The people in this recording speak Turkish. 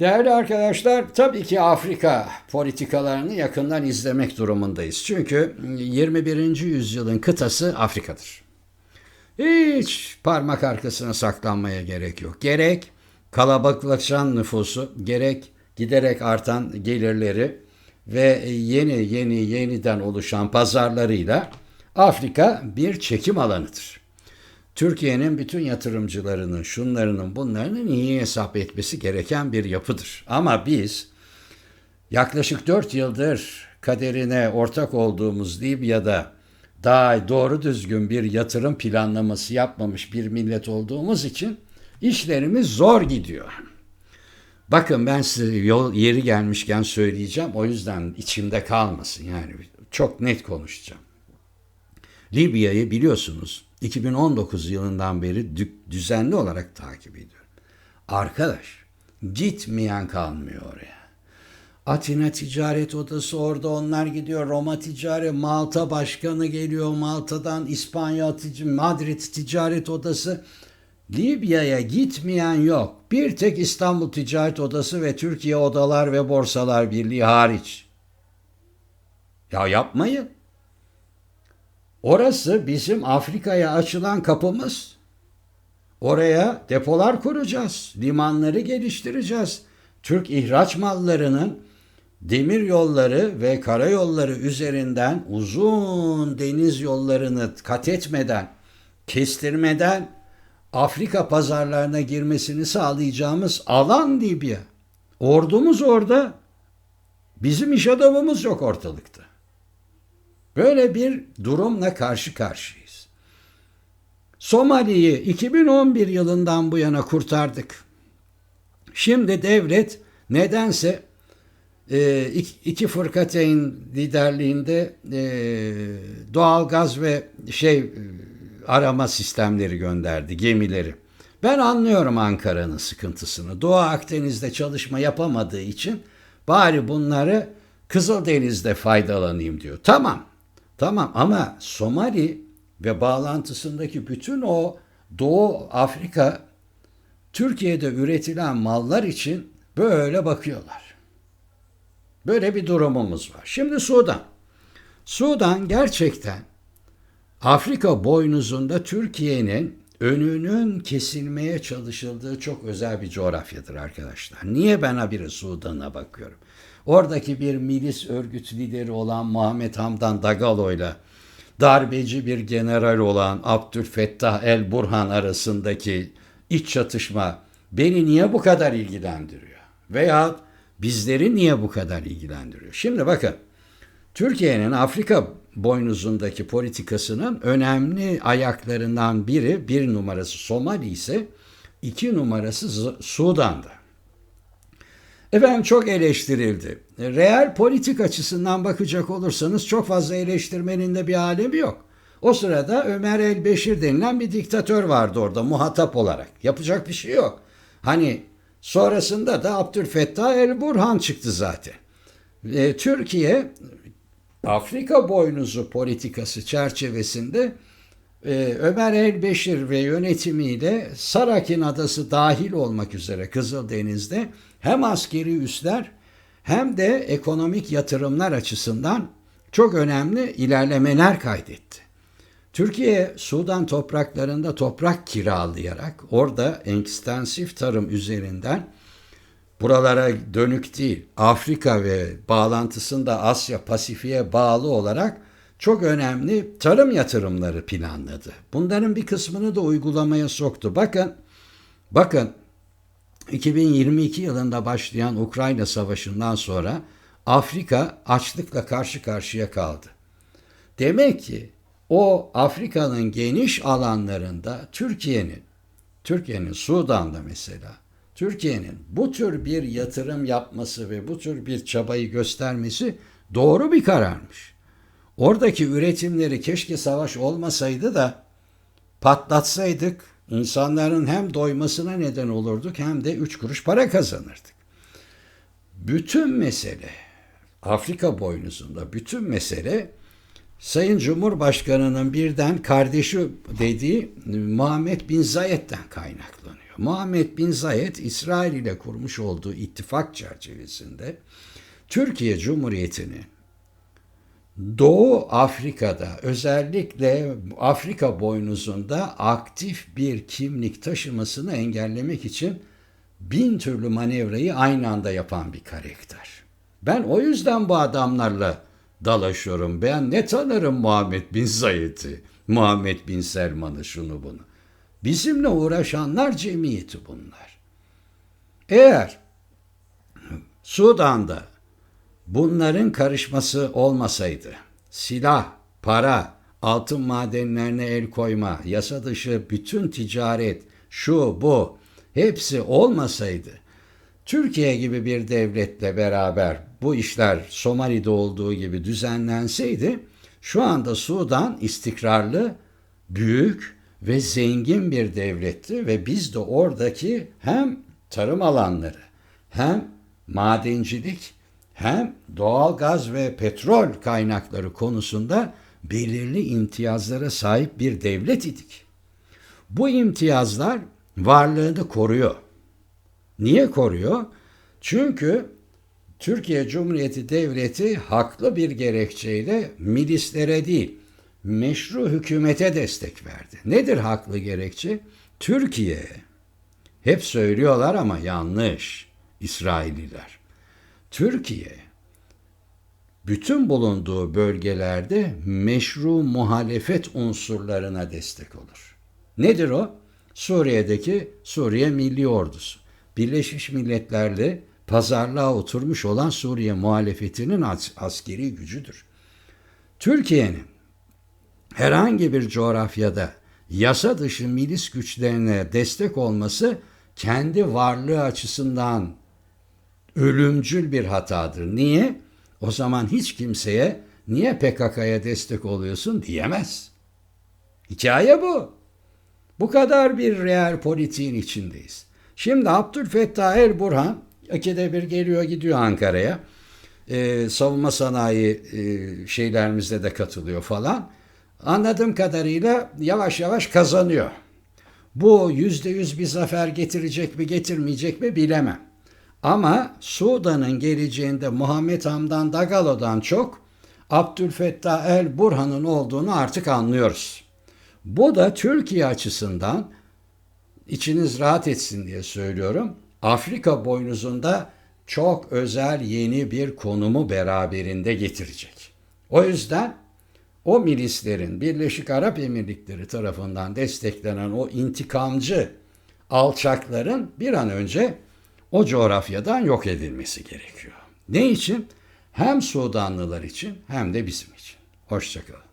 Değerli arkadaşlar, tabii ki Afrika politikalarını yakından izlemek durumundayız. Çünkü 21. yüzyılın kıtası Afrika'dır. Hiç parmak arkasına saklanmaya gerek yok. Gerek kalabalıklaşan nüfusu, gerek giderek artan gelirleri ve yeni yeni yeniden oluşan pazarlarıyla Afrika bir çekim alanıdır. Türkiye'nin bütün yatırımcılarının, şunlarının, bunlarının iyi hesap etmesi gereken bir yapıdır. Ama biz yaklaşık 4 yıldır kaderine ortak olduğumuz Libya'da daha doğru düzgün bir yatırım planlaması yapmamış bir millet olduğumuz için işlerimiz zor gidiyor. Bakın ben size yol yeri gelmişken söyleyeceğim. O yüzden içimde kalmasın yani çok net konuşacağım. Libya'yı biliyorsunuz 2019 yılından beri düzenli olarak takip ediyorum. Arkadaş gitmeyen kalmıyor oraya. Atina Ticaret Odası orada onlar gidiyor. Roma Ticaret, Malta Başkanı geliyor Malta'dan. İspanya, Madrid Ticaret Odası. Libya'ya gitmeyen yok. Bir tek İstanbul Ticaret Odası ve Türkiye Odalar ve Borsalar Birliği hariç. Ya yapmayın. Orası bizim Afrika'ya açılan kapımız. Oraya depolar kuracağız, limanları geliştireceğiz. Türk ihraç mallarının demir yolları ve karayolları üzerinden uzun deniz yollarını kat etmeden, kestirmeden Afrika pazarlarına girmesini sağlayacağımız alan Libya. Ordumuz orada. Bizim iş adamımız yok ortalıkta. Böyle bir durumla karşı karşıyayız. Somali'yi 2011 yılından bu yana kurtardık. Şimdi devlet nedense e, iki fırkateyn liderliğinde e, doğal gaz ve şey e, arama sistemleri gönderdi, gemileri. Ben anlıyorum Ankara'nın sıkıntısını. Doğu Akdeniz'de çalışma yapamadığı için bari bunları Kızıldeniz'de faydalanayım diyor. Tamam. Tamam ama Somali ve bağlantısındaki bütün o Doğu Afrika Türkiye'de üretilen mallar için böyle bakıyorlar. Böyle bir durumumuz var. Şimdi Sudan. Sudan gerçekten Afrika boynuzunda Türkiye'nin önünün kesilmeye çalışıldığı çok özel bir coğrafyadır arkadaşlar. Niye ben habire Sudan'a bakıyorum? Oradaki bir milis örgüt lideri olan Muhammed Hamdan Dagalo ile darbeci bir general olan Abdülfettah El Burhan arasındaki iç çatışma beni niye bu kadar ilgilendiriyor? Veya bizleri niye bu kadar ilgilendiriyor? Şimdi bakın Türkiye'nin Afrika boynuzundaki politikasının önemli ayaklarından biri bir numarası Somali ise iki numarası Sudan'da. Efendim çok eleştirildi. Real politik açısından bakacak olursanız çok fazla eleştirmenin de bir alemi yok. O sırada Ömer El Beşir denilen bir diktatör vardı orada muhatap olarak. Yapacak bir şey yok. Hani sonrasında da Abdülfettah El Burhan çıktı zaten. E, Türkiye Afrika boynuzu politikası çerçevesinde e, Ömer El Beşir ve yönetimiyle Sarakin Adası dahil olmak üzere Kızıldeniz'de hem askeri üsler hem de ekonomik yatırımlar açısından çok önemli ilerlemeler kaydetti. Türkiye Sudan topraklarında toprak kiralayarak orada ekstensif tarım üzerinden buralara dönük değil Afrika ve bağlantısında Asya Pasifik'e bağlı olarak çok önemli tarım yatırımları planladı. Bunların bir kısmını da uygulamaya soktu. Bakın bakın 2022 yılında başlayan Ukrayna Savaşı'ndan sonra Afrika açlıkla karşı karşıya kaldı. Demek ki o Afrika'nın geniş alanlarında Türkiye'nin, Türkiye'nin Sudan'da mesela, Türkiye'nin bu tür bir yatırım yapması ve bu tür bir çabayı göstermesi doğru bir kararmış. Oradaki üretimleri keşke savaş olmasaydı da patlatsaydık insanların hem doymasına neden olurduk hem de üç kuruş para kazanırdık. Bütün mesele Afrika boynuzunda bütün mesele Sayın Cumhurbaşkanı'nın birden kardeşi dediği Muhammed Bin Zayed'den kaynaklanıyor. Muhammed Bin Zayed İsrail ile kurmuş olduğu ittifak çerçevesinde Türkiye Cumhuriyeti'ni Doğu Afrika'da özellikle Afrika boynuzunda aktif bir kimlik taşımasını engellemek için bin türlü manevrayı aynı anda yapan bir karakter. Ben o yüzden bu adamlarla dalaşıyorum. Ben ne tanırım Muhammed Bin Zayed'i, Muhammed Bin Selman'ı şunu bunu. Bizimle uğraşanlar cemiyeti bunlar. Eğer Sudan'da bunların karışması olmasaydı, silah, para, altın madenlerine el koyma, yasa dışı bütün ticaret, şu bu hepsi olmasaydı, Türkiye gibi bir devletle beraber bu işler Somali'de olduğu gibi düzenlenseydi, şu anda Sudan istikrarlı, büyük ve zengin bir devletti ve biz de oradaki hem tarım alanları hem madencilik hem doğal gaz ve petrol kaynakları konusunda belirli imtiyazlara sahip bir devlet idik. Bu imtiyazlar varlığını koruyor. Niye koruyor? Çünkü Türkiye Cumhuriyeti Devleti haklı bir gerekçeyle milislere değil, meşru hükümete destek verdi. Nedir haklı gerekçe? Türkiye, hep söylüyorlar ama yanlış İsraililer. Türkiye, bütün bulunduğu bölgelerde meşru muhalefet unsurlarına destek olur. Nedir o? Suriye'deki Suriye Milli Ordusu. Birleşmiş Milletler'le pazarlığa oturmuş olan Suriye muhalefetinin as- askeri gücüdür. Türkiye'nin herhangi bir coğrafyada yasa dışı milis güçlerine destek olması kendi varlığı açısından ölümcül bir hatadır. Niye? O zaman hiç kimseye niye PKK'ya destek oluyorsun diyemez. Hikaye bu. Bu kadar bir real politiğin içindeyiz. Şimdi Abdülfettah El Burhan ikide bir geliyor gidiyor Ankara'ya. Ee, savunma sanayi e, şeylerimizde de katılıyor falan. Anladığım kadarıyla yavaş yavaş kazanıyor. Bu yüzde yüz bir zafer getirecek mi getirmeyecek mi bilemem. Ama Sudan'ın geleceğinde Muhammed Hamdan Dagalo'dan çok Abdülfettah El Burhan'ın olduğunu artık anlıyoruz. Bu da Türkiye açısından içiniz rahat etsin diye söylüyorum. Afrika boynuzunda çok özel yeni bir konumu beraberinde getirecek. O yüzden o milislerin Birleşik Arap Emirlikleri tarafından desteklenen o intikamcı alçakların bir an önce o coğrafyadan yok edilmesi gerekiyor. Ne için? Hem Sudanlılar için hem de bizim için. Hoşçakalın.